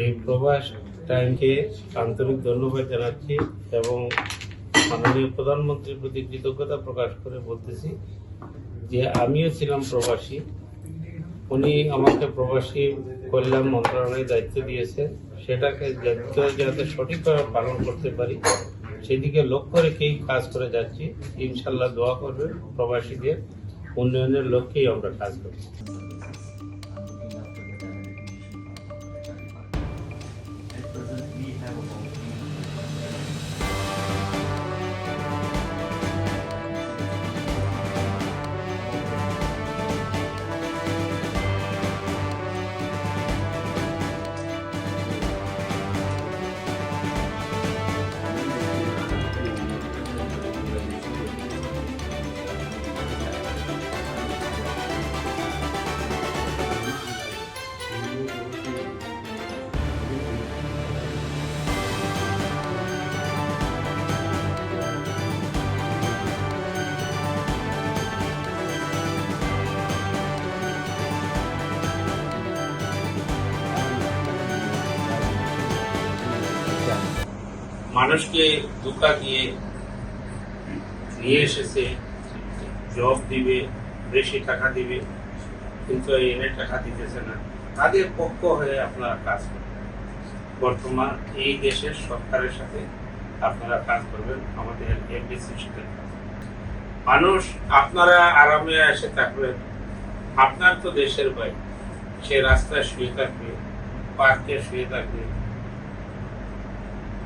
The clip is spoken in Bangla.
এই প্রবাস টাইমকে আন্তরিক ধন্যবাদ জানাচ্ছি এবং মাননীয় প্রধানমন্ত্রীর প্রতি কৃতজ্ঞতা প্রকাশ করে বলতেছি যে আমিও ছিলাম প্রবাসী। উনি আমাকে প্রবাসী কল্যাণ মন্ত্রণালয়ে দায়িত্ব দিয়েছেন। সেটাকে দায়িত্ব যাতে সঠিকভাবে পালন করতে পারি, সেদিকে লক্ষ্য রেখেই কাজ করে যাচ্ছি। ইনশাল্লাহ দোয়া করবে প্রবাসীদের। উন্নয়নের লক্ষ্যেই আমরা কাজ করি মানুষকে ধোকা দিয়ে নিয়ে এসেছে, জব দিবে, বেশি টাকা দিবে, কিন্তু এনে টাকা দিতেছে না। তাদের পক্ষ হয়ে আপনারা কাজ করবেন। বর্তমান এই দেশের সরকারের সাথে আপনারা কাজ করবেন, আমাদের এমবিসির সাথে। মানুষ আপনারা আরামে এসে থাকবেন। আপনার তো দেশের বাইরে। সে রাস্তায় শুয়ে থাকবে, পার্কে শুয়ে থাকবে।